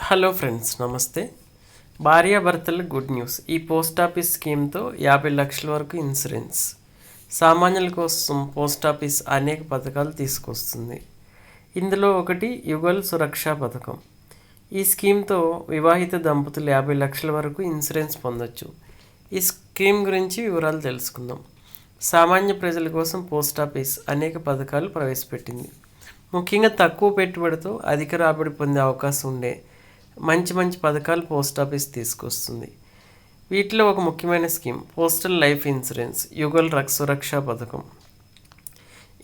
Hello friends నమస్తే. భార్యాభర్తల good news. ఈ పోస్ట్ ఆఫీస్ స్కీమ్తో యాభై లక్షల వరకు ఇన్సూరెన్స్. సామాన్యుల కోసం పోస్ట్ ఆఫీస్ అనేక పథకాలు తీసుకొస్తుంది. ఇందులో ఒకటి యుగల్ సురక్ష పథకం. ఈ స్కీమ్తో వివాహిత దంపతులు యాభై లక్షల వరకు ఇన్సూరెన్స్ పొందొచ్చు. ఈ స్కీమ్ గురించి వివరాలు తెలుసుకుందాం. సామాన్య ప్రజల కోసం పోస్ట్ ఆఫీస్ అనేక పథకాలు ప్రవేశపెట్టింది. ముఖ్యంగా తక్కువ పెట్టుబడితో అధిక రాబడి పొందే అవకాశం ఉండే మంచి మంచి పథకాలు పోస్ట్ ఆఫీస్ తీసుకొస్తుంది. వీటిలో ఒక ముఖ్యమైన scheme postal life insurance Yugal రక్ సురక్ష పథకం.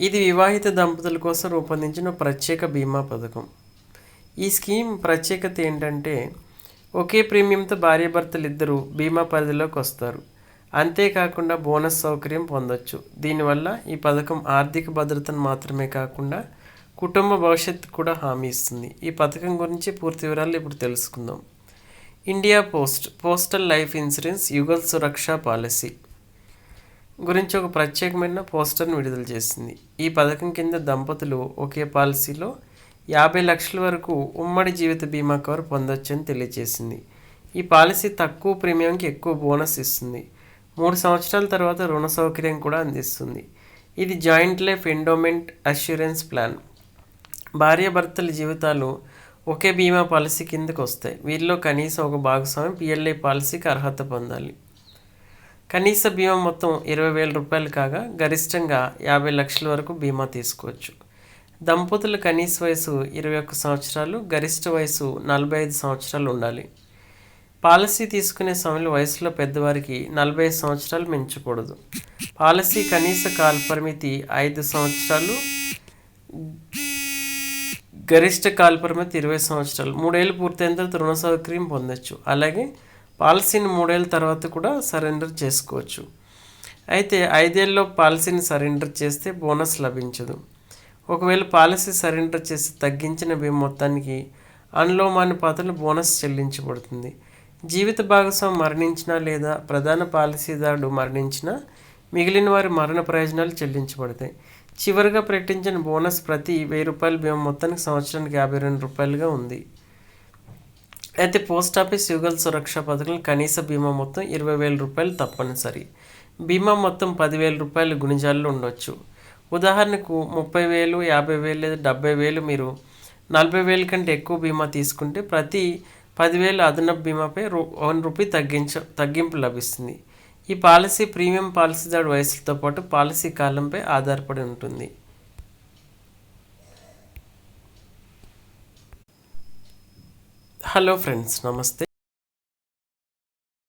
ఇది వివాహిత దంపతుల కోసం రూపొందించిన ప్రత్యేక బీమా పథకం. ఈ స్కీమ్ ప్రత్యేకత ఏంటంటే ఒకే ప్రీమియంతో భార్యాభర్తలు ఇద్దరు బీమా పరిధిలోకి వస్తారు. అంతేకాకుండా బోనస్ సౌకర్యం పొందొచ్చు. దీనివల్ల ఈ పథకం ఆర్థిక భద్రతను మాత్రమే కాకుండా కుటుంబ భవిష్యత్తు కూడా హామీ ఇస్తుంది. ఈ పథకం గురించి పూర్తి వివరాలు ఇప్పుడు తెలుసుకుందాం. India post postal life insurance Yugal Suraksha policy గురించి ఒక ప్రత్యేకమైన పోస్టర్ను విడుదల చేసింది. ఈ పథకం కింద దంపతులు ఒకే పాలసీలో యాభై లక్షల వరకు ఉమ్మడి జీవిత బీమా కవర్ పొందొచ్చని తెలియజేసింది. ఈ పాలసీ తక్కువ ప్రీమియంకి ఎక్కువ బోనస్ ఇస్తుంది. మూడు సంవత్సరాల తర్వాత రుణ సౌకర్యం కూడా అందిస్తుంది. ఇది joint life endowment assurance plan. భార్యాభర్తల జీవితాలు ఒకే బీమా పాలసీ కిందకు వస్తాయి. వీరిలో కనీసం ఒక భాగస్వామి పిఎల్ఐ పాలసీకి అర్హత పొందాలి. కనీస బీమా మొత్తం ఇరవై వేల రూపాయలు కాగా గరిష్టంగా యాభై లక్షల వరకు బీమా తీసుకోవచ్చు. దంపతుల కనీస వయసు ఇరవై ఒక్క సంవత్సరాలు గరిష్ట వయసు నలభై ఐదు సంవత్సరాలు ఉండాలి. పాలసీ తీసుకునే సమయంలో వయసులో పెద్దవారికి నలభై ఐదు సంవత్సరాలు మించకూడదు. పాలసీ కనీస కాల పరిమితి ఐదు సంవత్సరాలు గరిష్ట కాలపరిమితి ఇరవై సంవత్సరాలు. మూడేళ్ళు పూర్తయిన తర్వాత రుణ సౌకర్యం పొందొచ్చు. అలాగే పాలసీని మూడేళ్ళ తర్వాత కూడా సరెండర్ చేసుకోవచ్చు. అయితే ఐదేళ్ళలో పాలసీని సరెండర్ చేస్తే బోనస్ లభించదు. ఒకవేళ పాలసీ సరెండర్ చేసి తగ్గించిన బీమా మొత్తానికి అనులోమానుపాతలు బోనస్ చెల్లించబడుతుంది. జీవిత భాగస్వామి మరణించినా లేదా ప్రధాన పాలసీదారుడు మరణించినా మిగిలిన వారి మరణ ప్రయోజనాలు చెల్లించబడతాయి. చివరిగా ప్రకటించిన బోనస్ ప్రతి వెయ్యి రూపాయల బీమా మొత్తానికి సంవత్సరానికి యాభై రెండు రూపాయలుగా ఉంది. అయితే పోస్ట్ ఆఫీస్ యుగల్ సురక్ష పథకం కనీస బీమా మొత్తం ఇరవై వేల రూపాయలు తప్పనిసరి. బీమా మొత్తం పదివేల రూపాయలు గుణిజాల్లో ఉండొచ్చు. ఉదాహరణకు ముప్పై వేలు యాభై వేలు లేదా డెబ్బై వేలు మీరు నలభై వేల కంటే ఎక్కువ బీమా తీసుకుంటే ప్రతి పదివేలు అదనపు బీమాపై రూ వన్ రూపీ తగ్గించ తగ్గింపు లభిస్తుంది. ఈ పాలసీ ప్రీమియం పాలసీదారు వయసులతో పాటు పాలసీ కాలంపై ఆధారపడి ఉంటుంది. హలో ఫ్రెండ్స్ నమస్తే.